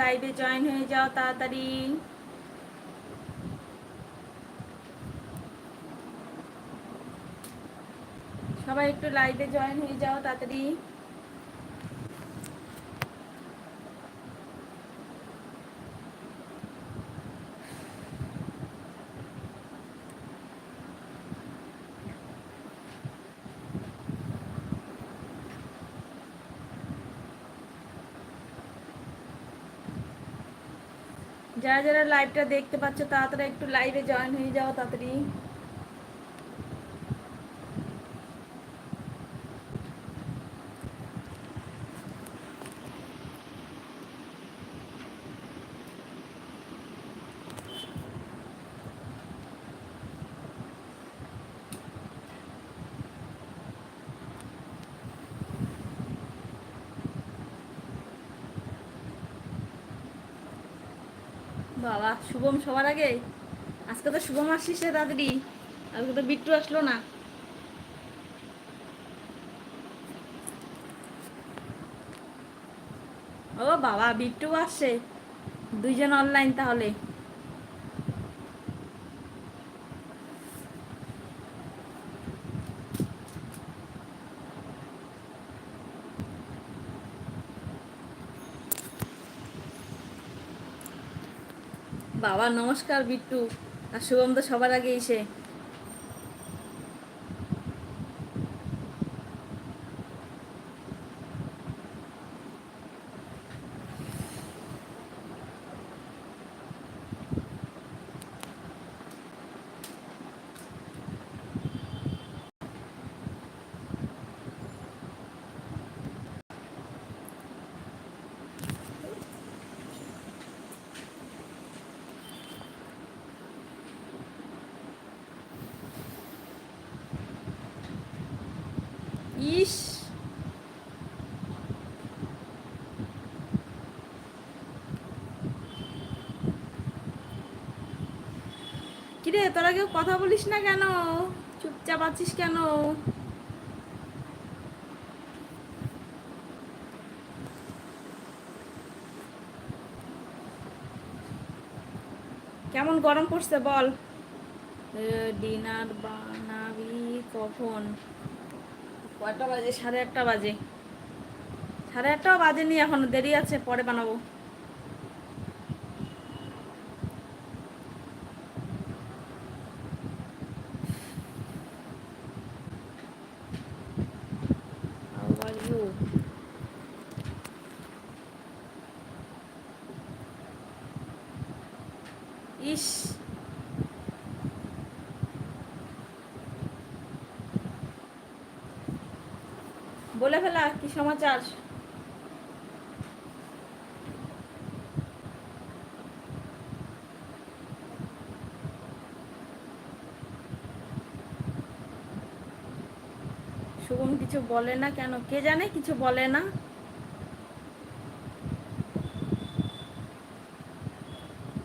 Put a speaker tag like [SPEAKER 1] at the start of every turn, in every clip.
[SPEAKER 1] লাইভে জয়েন হয়ে যাও তাড়াতাড়ি। সবাই একটু লাইভে জয়েন হয়ে যাও তাড়াতাড়ি। যারা যারা লাইভটা দেখতে পাচ্ছ তাড়াতাড়ি একটু লাইভে জয়েন হয়ে যাও তাড়াতাড়ি। বাবা, শুভম সবার আগে আজকে তো শুভম আসছিস রে তাড়াতাড়ি আজকে তো বিট্টু আসলো না। ও বাবা বিট্টু আসছে। দুইজন অনলাইন তাহলে। বাবা নমস্কার বিট্টু। আর শুভম তো সবার আগে এসে ইস কিরে, তোরা কেউ কথা বলিস না কেন? চুপচাপ আছিস কেন? কেমন গরম পড়ছে বল? ডিনার বানাবি কখন? কয়টা বাজে? সাড়ে আটটা বাজে। সাড়ে আটটাও বাজেনি, এখনও দেরি আছে, পরে বানাবো। How you? ইস বলে ফেলা কি সমাচার শুভম কিছু বলে না কেন কে জানে কিছু বলে না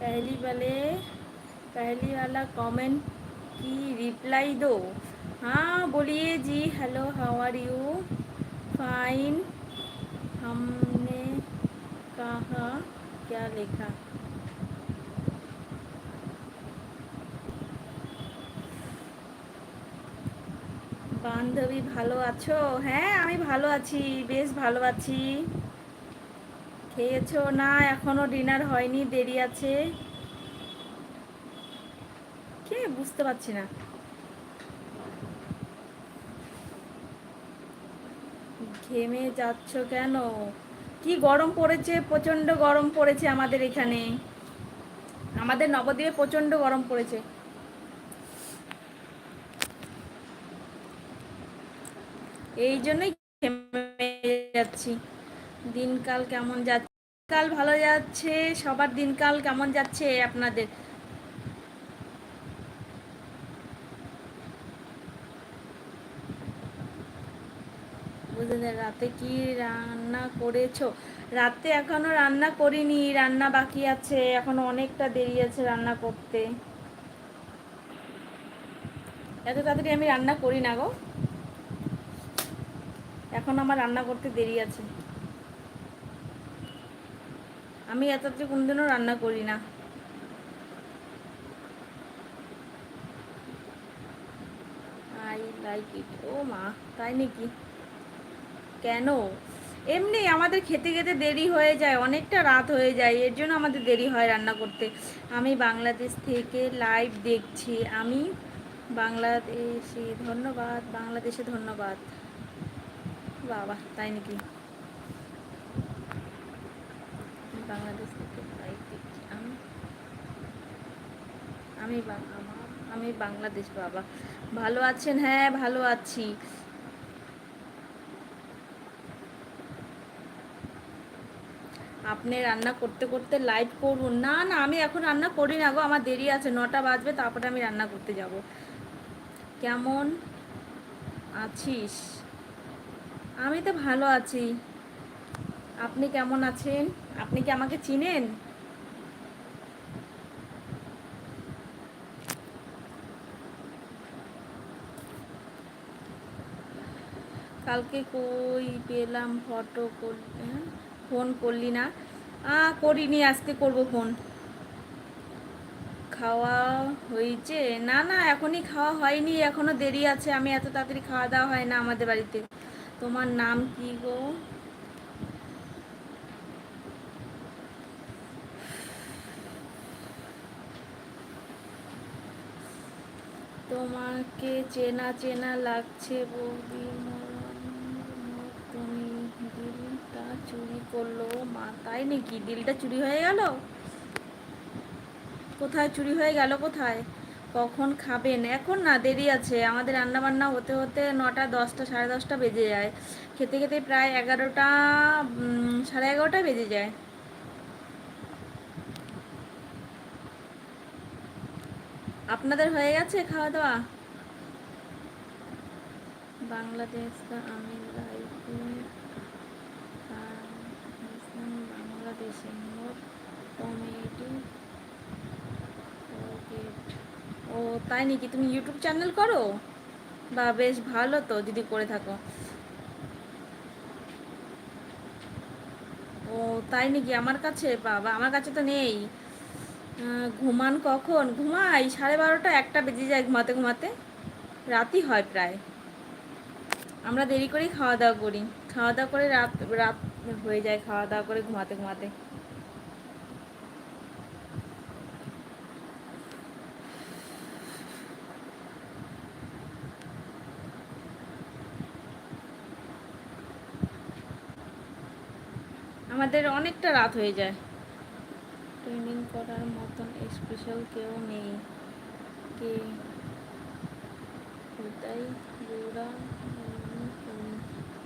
[SPEAKER 1] पहली वाले पहली वाला कमेंट की रिप्लाई दो हाँ बोलिए जी hello how are you fine हमने कहा क्या लिखा বান্ধবী ভালো আছো হ্যাঁ আমি ভালো আছি বেশ ভালো আছি খেয়েছো না এখনো ডিনার হয়নি দেরি আছে কে বুঝতে পারছি না ঘেমে যাচ্ছ কেন? কি গরম পড়েছে? প্রচণ্ড গরম পড়েছে আমাদের এখানে। আমাদের নবদ্বীপে প্রচণ্ড গরম পড়েছে। এই জন্যই ঘেমে যাচ্ছি। দিনকাল কেমন যাচ্ছে? কাল ভালো যাচ্ছে? সবার দিনকাল কেমন যাচ্ছে আপনাদের? রাতে কি রান্না করেছ? রাতে এখনও রান্না করিনি, রান্না বাকি আছে, এখনও অনেকটা দেরি আছে রান্না করতে। এত তাড়াতাড়ি আমি রান্না করি না গো। এখন আমার রান্না করতে দেরি আছে। আমি এত রাত্রে কোনোদিনও রান্না করি না। I like it. ও মা, তাই নাকি? কেন? এমনি আমাদের খেতে খেতে দেরি হয়ে যায়, অনেকটা রাত হয়ে যায়, এর জন্য আমাদের দেরি হয় রান্না করতে। আমি বাংলাদেশ থেকে লাইভ দেখছি। আমি বাংলাদেশে, ধন্যবাদ বাংলাদেশে ধন্যবাদ। বাবা, তাই নাকি? বাংলাদেশ থেকে লাইভ দেখছি। আমি আমি আমি বাংলাদেশ বাবা। ভালো আছেন? হ্যাঁ ভালো আছি। আপনি রান্না করতে করতে লাইভ করুন। না না, আমি এখন রান্না করি না গো, আমার দেরি আছে, নটা বাজবে, তারপরে আমি রান্না করতে যাব। কেমন আছিস? আমি তো ভালো আছি। আপনি কেমন আছেন? আপনি কি আমাকে চিনেন? কালকে কই পেলাম ফটো করলি ফোন করলি না। করিনি, আজকে করব ফোন। খাওয়া হয়েছে? না না, এখনই খাওয়া হয়নি, এখনও দেরি আছে, আমি এত তাড়াতাড়ি খাওয়া দাওয়া হয় না আমাদের বাড়িতে। তোমার নাম কি গো? তোমাকে চেনা চেনা লাগছে বৌদি তুমি দিলটা চুরি করল, মা, তাই নাকি? দিলটা চুরি হয়ে গেল? কোথায় চুরি হয়ে গেল কোথায়? কখন খাবেন? এখন না, দেরি আছে। আমাদের রান্না বান্না হতে হতে নটা, দশটা, সাড়ে দশটা বেজে যায়। খেতে খেতে প্রায় এগারোটা সাড়ে এগারোটা বেজে যায়। আপনাদের হয়ে গেছে খাওয়া দাওয়া? বাংলাদেশ আমি মোট কমেডি ও, তাই নাকি? তুমি ইউটিউব চ্যানেল করো? বা বেশ ভালো তো, যদি করে থাকো। ও, তাই নাকি? আমার কাছে, বাবা, আমার কাছে তো নেই। ঘুমান কখন? ঘুমাই, সাড়ে বারোটা, একটা বেজে যায় ঘুমাতে ঘুমাতে। রাতই হয় প্রায়। আমরা দেরি করেই খাওয়া দাওয়া করি। খাওয়া দাওয়া করে রাত রাত হয়ে যায় খাওয়া দাওয়া করে ঘুমাতে ঘুমাতে। আমাদের অনেকটা রাত হয়ে যায়। ট্রেনিং করার মতন স্পেশাল কেউ নেই। কে? গোড়া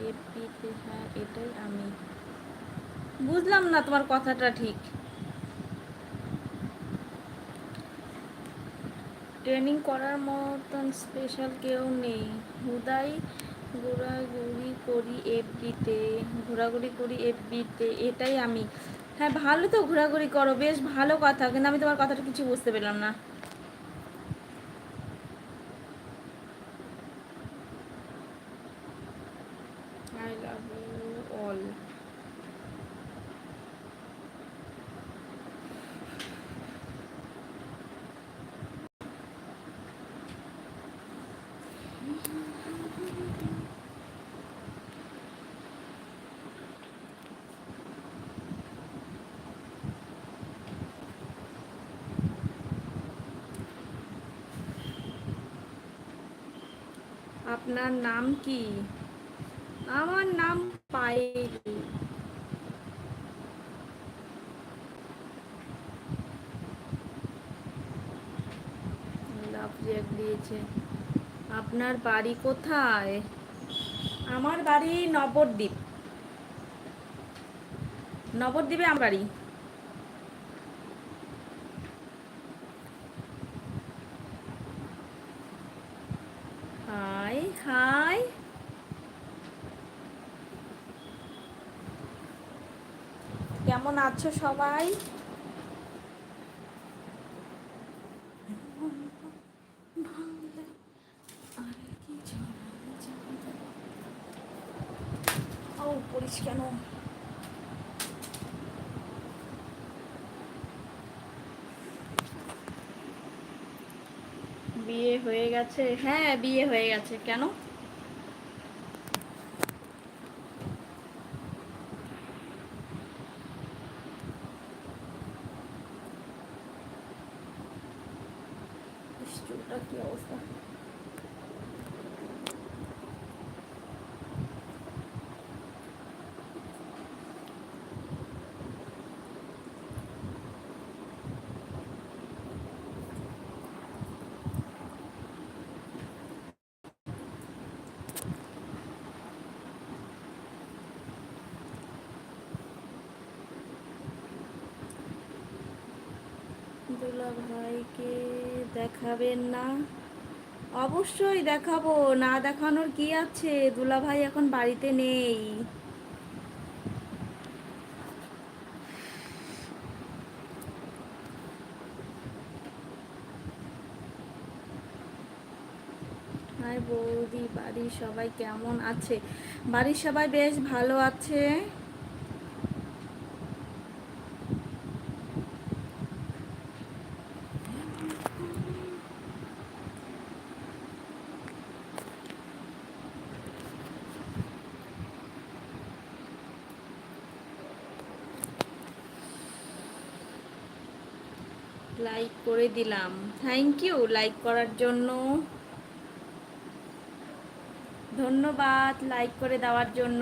[SPEAKER 1] এপিতে হ্যাঁ এটাই আমি। বুঝলাম না তোমার কথাটা ঠিক। ট্রেনিং করার মতন স্পেশাল কেউ নেই। হুদাই ঘোরাঘুরি করি এফবিতে ঘোরাঘুরি করি এফবিতে এটাই আমি। হ্যাঁ ভালো তো ঘোরাঘুরি করো, বেশ ভালো কথা, কিন্তু আমি তোমার কথাটা কিছু বুঝতে পেলাম না আই লাভ ইউ অল আপনার নাম কি? আমার নাম পায়েল। আপনার বাড়ি কোথায়? আমার বাড়ি নবদ্বীপ। নবদ্বীপে আমার বাড়ি। কেমন আছো সবাই? কেন? বিয়ে হয়ে গেছে। হ্যাঁ বিয়ে হয়ে গেছে। কেন? দুলা ভাইকে দেখাবেন না? অবশ্যই দেখাবো। না দেখানোর কি আছে? দুলা ভাই এখন বাড়িতে নেই। বৌদি, বাড়ির সবাই কেমন আছে? বাড়ির সবাই বেশ ভালো আছে? লাইক করে দিলাম। থ্যাংক ইউ লাইক করার জন্য। ধন্যবাদ লাইক করে দেওয়ার জন্য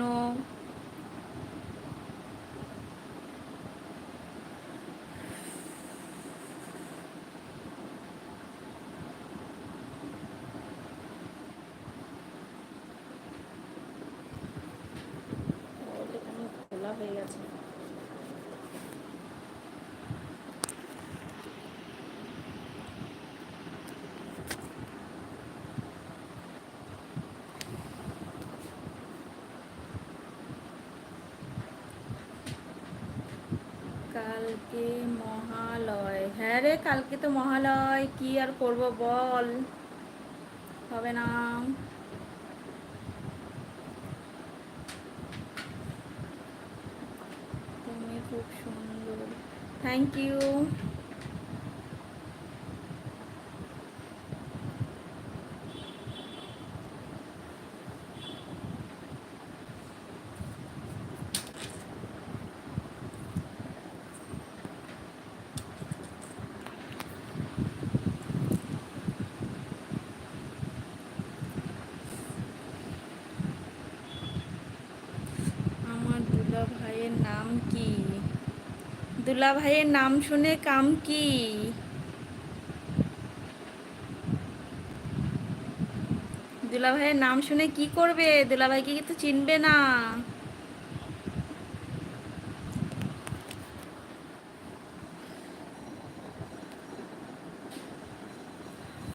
[SPEAKER 1] খোলা হয়ে গেছে কালকে মহালয়। হ্যাঁ রে, কালকে তো মহালয়। কি আর করব বল? হবে না। তুমি খুব সুন্দর। থ্যাংক ইউ আমার দুলা ভাইয়ের নাম কি? দুলা ভাইয়ের নাম শুনে কাম কি? দুলা ভাইয়ের নাম শুনে কি করবে? দুলা ভাইকে কিন্তু চিনবে না?